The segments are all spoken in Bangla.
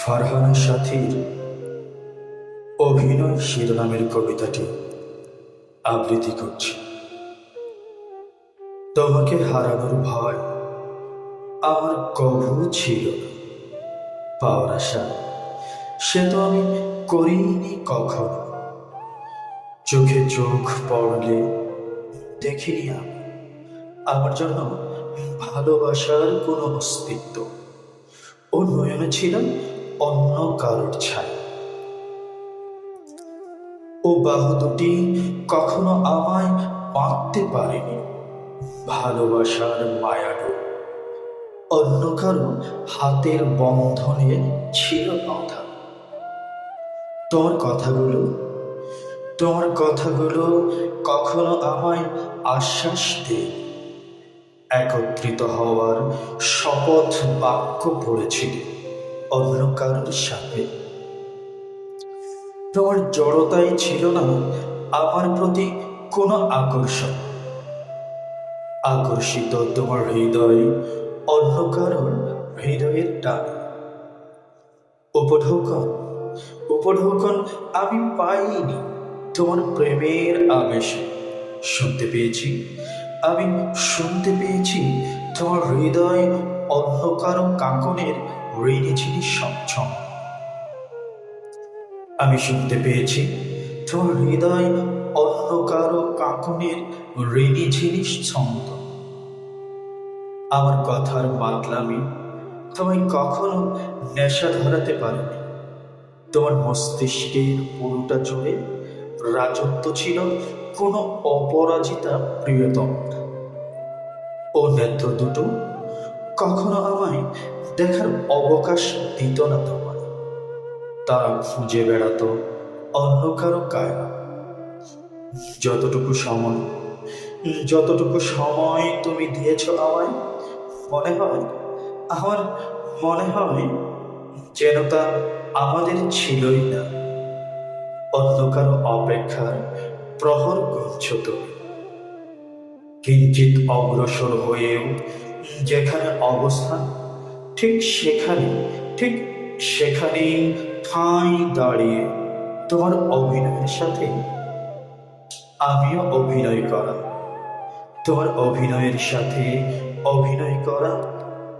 ফারহানা সাথীর অভিনয় শিরোনামের কবিতাটি আবৃত্তি করছি। তোমাকে হারানোর ভয় আমার কভু ছিল পাওয়ার আশা, সে তো আমি করিনি কখনো। চোখে চোখ পড়লে দেখিনি আমি। আমার জন্য ভালোবাসার কোনো অস্তিত্ব ও নয়নে ছিল অন্য কারোর ছায়া ও বাহু দুটি কখনো আমায় বাঁধতে পারেনি। ভালোবাসার মায়াডো অন্য কারও হাতের বন্ধনে ছিল বাঁধা তোমার কথাগুলো তোমার কথাগুলো কখনো আমায় আশ্বাস দেয় একত্রিত হওয়ার শপথ বাক্য পড়েছিল অন্য কারোর সাথে তোমার জড়তাই ছিল না আমার প্রতি কোনো আকর্ষণ। আকর্ষিত তোমার হৃদয় অন্য কারোর হৃদয়ের টান। উপঢৌকন উপঢৌকন আমি পাইনি তোমার প্রেমের আবেশে। শুনতে পেয়েছি আমি শুনতে পেয়েছি তোমার হৃদয় অন্য কারও কাঁকনের ঋণী ছিল সক্ষম। আমি শুনতে পেয়েছি তোমার হৃদয় অন্য কারও কাঁকনের ছিলিস ছন্দ আমার কথার মাতলামি তোমায় কখনো নেশা ধরাতে পারেনি। তোমার মস্তিষ্কের পুরোটা জুড়ে রাজত্ব ছিল কোনো অপরাজিতা প্রিয়তম। ও নেত্র দুটো কখনো আমায় দেখার অবকাশ দিত না তোমার তারা খুঁজে বেড়াতো অন্য কারও কায়া যতটুকু সময় যতটুকু সময় তুমি দিয়েছ আমায়, মনে হয়, আমার মনে হয় যেন তা আমাদের ছিলই না। অন্য কারও অপেক্ষার প্রহর গুনছ তুমি। কিঞ্চিত অগ্রসর হয়েও যেখানে অবস্থান, ঠিক সেখানে, ঠিক সেখানেই ঠাঁই দাঁড়িয়ে তোমার অভিনয়ের সাথে আমিও অভিনয় করা। তোমার অভিনয়ের সাথে অভিনয় করা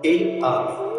এই আমি।